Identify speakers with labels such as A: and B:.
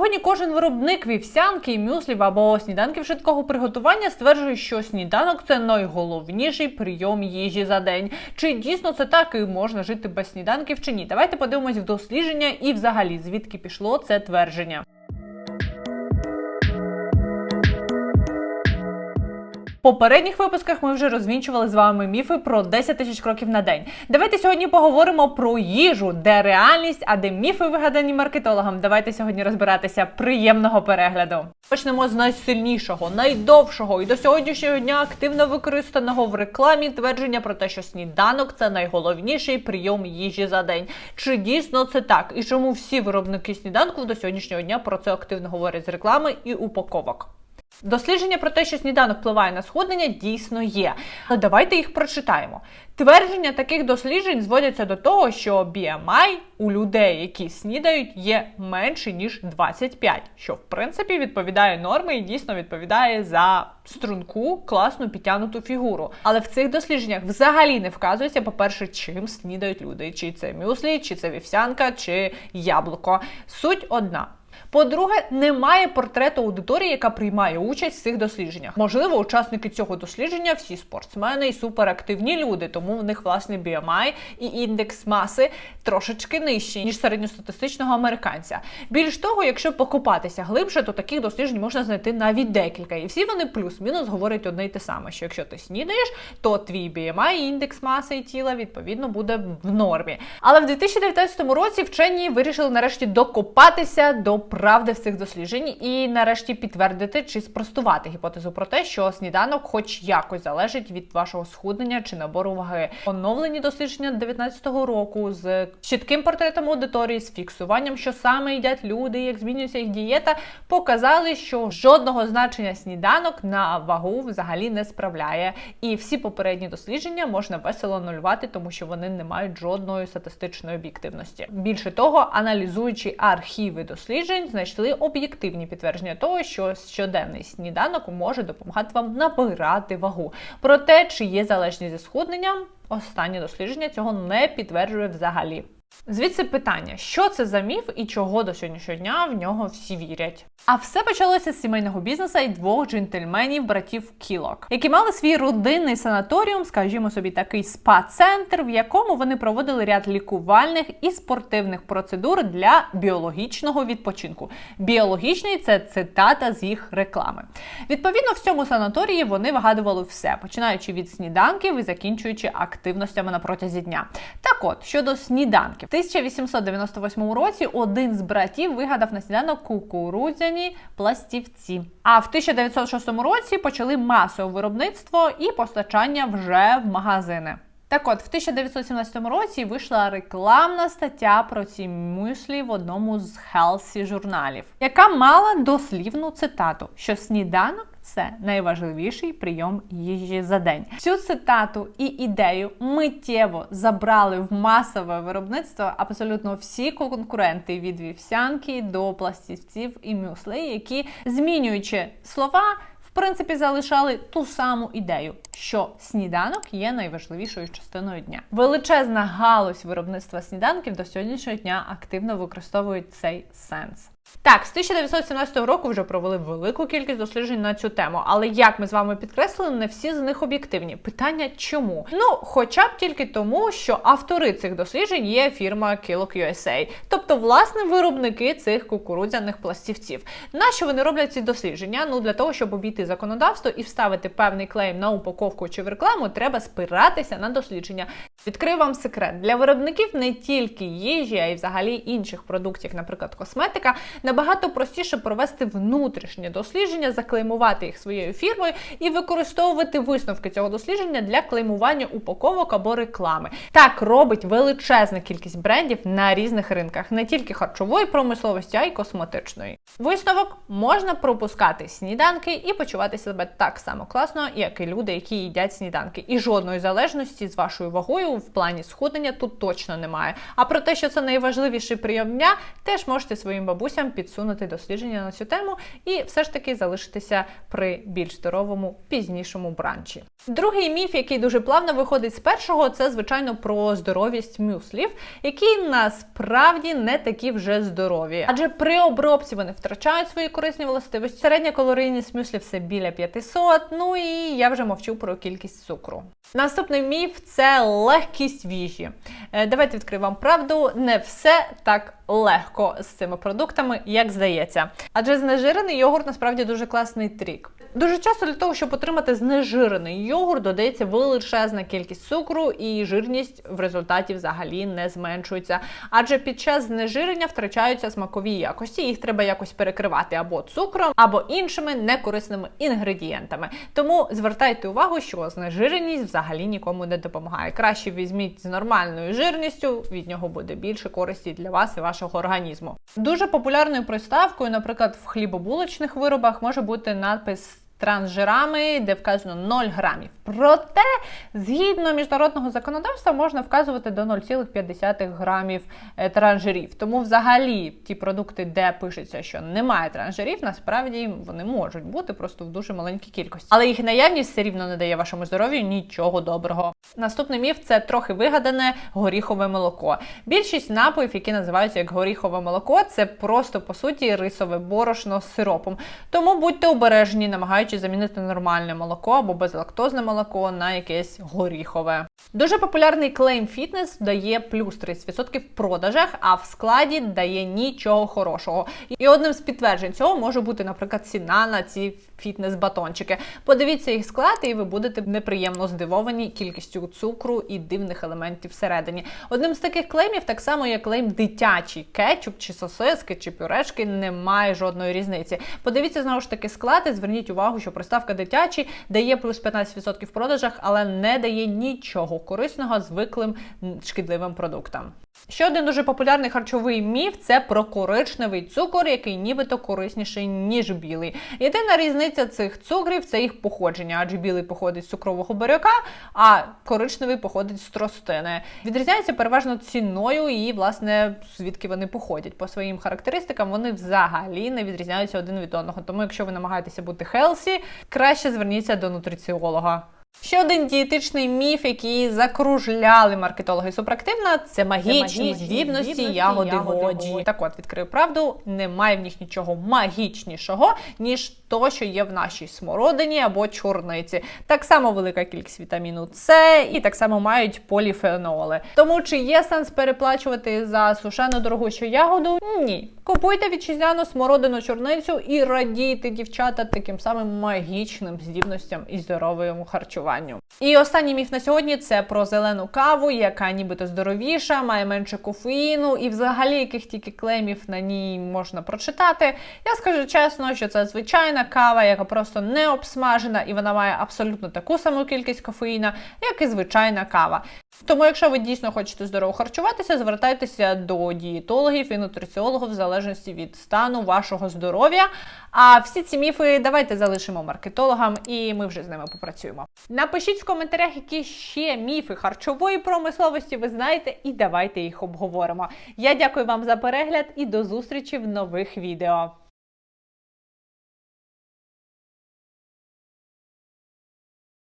A: Сьогодні кожен виробник вівсянки, мюслів або сніданків швидкого приготування стверджує, що сніданок це найголовніший прийом їжі за день. Чи дійсно це так і можна жити без сніданків чи ні? Давайте подивимось в дослідження і взагалі звідки пішло це твердження. Попередніх випусках ми вже розвінчували з вами міфи про 10 тисяч кроків на день. Давайте сьогодні поговоримо про їжу, де реальність, а де міфи вигадані маркетологам. Давайте сьогодні розбиратися. Приємного перегляду. Почнемо з найсильнішого, найдовшого і до сьогоднішнього дня активно використаного в рекламі твердження про те, що сніданок це найголовніший прийом їжі за день. Чи дійсно це так? І чому всі виробники сніданку до сьогоднішнього дня про це активно говорять з реклами і упаковок? Дослідження про те, що сніданок впливає на схуднення, дійсно є. Але давайте їх прочитаємо. Твердження таких досліджень зводяться до того, що BMI у людей, які снідають, є менше ніж 25, що в принципі відповідає нормі і дійсно відповідає за струнку, класну підтягнуту фігуру. Але в цих дослідженнях взагалі не вказується, по-перше, чим снідають люди: чи це мюслі, чи це вівсянка, чи яблуко. Суть одна. По-друге, немає портрету аудиторії, яка приймає участь в цих дослідженнях. Можливо, учасники цього дослідження всі спортсмени і суперактивні люди, тому в них власне BMI і індекс маси трошечки нижчі, ніж середньостатистичного американця. Більш того, якщо покопатися глибше, то таких досліджень можна знайти навіть декілька. І всі вони плюс-мінус говорять одне й те саме: що якщо ти снідаєш, то твій BMI, індекс маси і тіла відповідно буде в нормі. Але в 2019 році вчені вирішили нарешті докопатися до правди в цих досліджень і нарешті підтвердити чи спростувати гіпотезу про те, що сніданок, хоч якось залежить від вашого схуднення чи набору ваги. Оновлені дослідження 2019 року з чітким портретом аудиторії, з фіксуванням, що саме їдять люди, як змінюється їх дієта, показали, що жодного значення сніданок на вагу взагалі не справляє. І всі попередні дослідження можна весело анулювати, тому що вони не мають жодної статистичної об'єктивності. Більше того, аналізуючи архіви досліджень, знайшли об'єктивні підтвердження того, що щоденний сніданок може допомагати вам набирати вагу. Проте, чи є залежність зі схудненням, останнє дослідження цього не підтверджує взагалі. Звідси питання, що це за міф і чого до сьогоднішнього дня в нього всі вірять. А все почалося з сімейного бізнесу і двох джентльменів, братів Кілок, які мали свій родинний санаторіум, скажімо собі, такий спа-центр, в якому вони проводили ряд лікувальних і спортивних процедур для біологічного відпочинку. Біологічний це цитата з їх реклами. Відповідно, в цьому санаторії вони вигадували все, починаючи від сніданків і закінчуючи активностями на протязі дня. Так от щодо сніданків, в 1898 році один з братів вигадав на сніданок кукурудзяні пластівці. А в 1906 році почали масове виробництво і постачання вже в магазини. Так от, в 1917 році вийшла рекламна стаття про ці мюслі в одному з Хелсі журналів, яка мала дослівну цитату, що сніданок це найважливіший прийом їжі за день. Цю цитату і ідею миттєво забрали в масове виробництво абсолютно всі конкуренти від вівсянки до пластівців і мюсли, які змінюючи слова. Принципі, залишали ту саму ідею, що сніданок є найважливішою частиною дня. Величезна галузь виробництва сніданків до сьогоднішнього дня активно використовують цей сенс. Так, з 1917 року вже провели велику кількість досліджень на цю тему, але як ми з вами підкреслили, не всі з них об'єктивні. Питання чому? Ну, хоча б тільки тому, що автори цих досліджень є фірма Kellogg USA, тобто власне виробники цих кукурудзяних пластівців. Нащо вони роблять ці дослідження? Ну для того, щоб обійти законодавство і вставити певний клейм на упаковку чи в рекламу, треба спиратися на дослідження. Відкрию вам секрет для виробників не тільки їжі, а й взагалі інших продуктів, наприклад, косметика. Набагато простіше провести внутрішнє дослідження, заклеймувати їх своєю фірмою і використовувати висновки цього дослідження для клеймування упаковок або реклами. Так робить величезна кількість брендів на різних ринках, не тільки харчової промисловості, а й косметичної. Висновок можна пропускати сніданки і почувати себе так само класно, як і люди, які їдять сніданки. І жодної залежності з вашою вагою в плані схуднення тут точно немає. А про те, що це найважливіший прийом дня, теж можете своїм бабусям підсунути дослідження на цю тему і все ж таки залишитися при більш здоровому пізнішому бранчі. Другий міф, який дуже плавно виходить з першого, це звичайно про здоровість мюслів, які насправді не такі вже здорові. Адже при обробці вони втрачають свої корисні властивості. Середня калорійність мюслі все біля 500, ну і я вже мовчу про кількість цукру. Наступний міф це легкість в їжі. Е, Давайте відкрию вам правду, не все так легко з цими продуктами, як здається. Адже знежирений йогурт насправді дуже класний трік. Дуже часто для того, щоб отримати знежирений йогурт, додається величезна кількість цукру, і жирність в результаті взагалі не зменшується. Адже під час знежирення втрачаються смакові якості, їх треба якось перекривати або цукром, або іншими некорисними інгредієнтами. Тому звертайте увагу, що знежиреність взагалі нікому не допомагає. Краще візьміть з нормальною жирністю, від нього буде більше користі для вас і вашого організму. Дуже популярною приставкою, наприклад, в хлібобулочних виробах може бути надпис. Трансжирами, де вказано 0 грамів. Проте, згідно міжнародного законодавства, можна вказувати до 0,5 грамів е, трансжирів. Тому, взагалі, ті продукти, де пишеться, що немає трансжирів, насправді вони можуть бути просто в дуже маленькій кількості. Але їх наявність все рівно не дає вашому здоров'ю нічого доброго. Наступний міф це трохи вигадане горіхове молоко. Більшість напоїв, які називаються як горіхове молоко, це просто по суті рисове борошно з сиропом. Тому будьте обережні, намагаючись замінити нормальне молоко або безлактозне молоко на якесь горіхове. Дуже популярний клейм фітнес дає плюс 30% в продажах, а в складі дає нічого хорошого. І одним з підтверджень цього може бути, наприклад, ціна на ці фітнес-батончики. Подивіться їх склад, і ви будете неприємно здивовані кількістю цукру і дивних елементів всередині. Одним з таких клеймів, так само як клейм дитячий кетчуп чи сосиски, чи пюрешки, немає жодної різниці. Подивіться знову ж таки склад і зверніть увагу, що приставка дитячий дає плюс 15% в продажах, але не дає нічого корисного звиклим шкідливим продуктам. Ще один дуже популярний харчовий міф це про коричневий цукор, який нібито корисніший, ніж білий. Єдина різниця цих цукрів це їх походження, адже білий походить з цукрового буряка, а коричневий походить з тростини. Відрізняється переважно ціною і, власне, звідки вони походять. По своїм характеристикам вони взагалі не відрізняються один від одного. Тому, якщо ви намагаєтеся бути хелсі, краще зверніться до нутриціолога. Ще один дієтичний міф, який закружляли маркетологи супроактивна, це магічні,
B: магічні
A: здібності
B: здібності
A: ягоди
B: ягоди годжі.
A: Так от відкрию правду, немає в них нічого магічнішого, ніж то, що є в нашій смородині або чорниці. Так само велика кількість вітаміну С і так само мають поліфеноли. Тому чи є сенс переплачувати за сушену дорогущу ягоду? Ні. Купуйте вітчизняну смородину чорницю і радійте дівчата таким самим магічним здібностям і здоровому харчуванню. І останній міф на сьогодні це про зелену каву, яка нібито здоровіша, має менше кофеїну, і взагалі яких тільки клеймів на ній можна прочитати. Я скажу чесно, що це звичайна кава, яка просто не обсмажена, і вона має абсолютно таку саму кількість кофеїна, як і звичайна кава. Тому, якщо ви дійсно хочете здорово харчуватися, звертайтеся до дієтологів і нутриціологів в залежності від стану вашого здоров'я. А всі ці міфи давайте залишимо маркетологам, і ми вже з ними попрацюємо. Напишіть в коментарях, які ще міфи харчової промисловості ви знаєте, і давайте їх обговоримо. Я дякую вам за перегляд і до зустрічі в нових відео.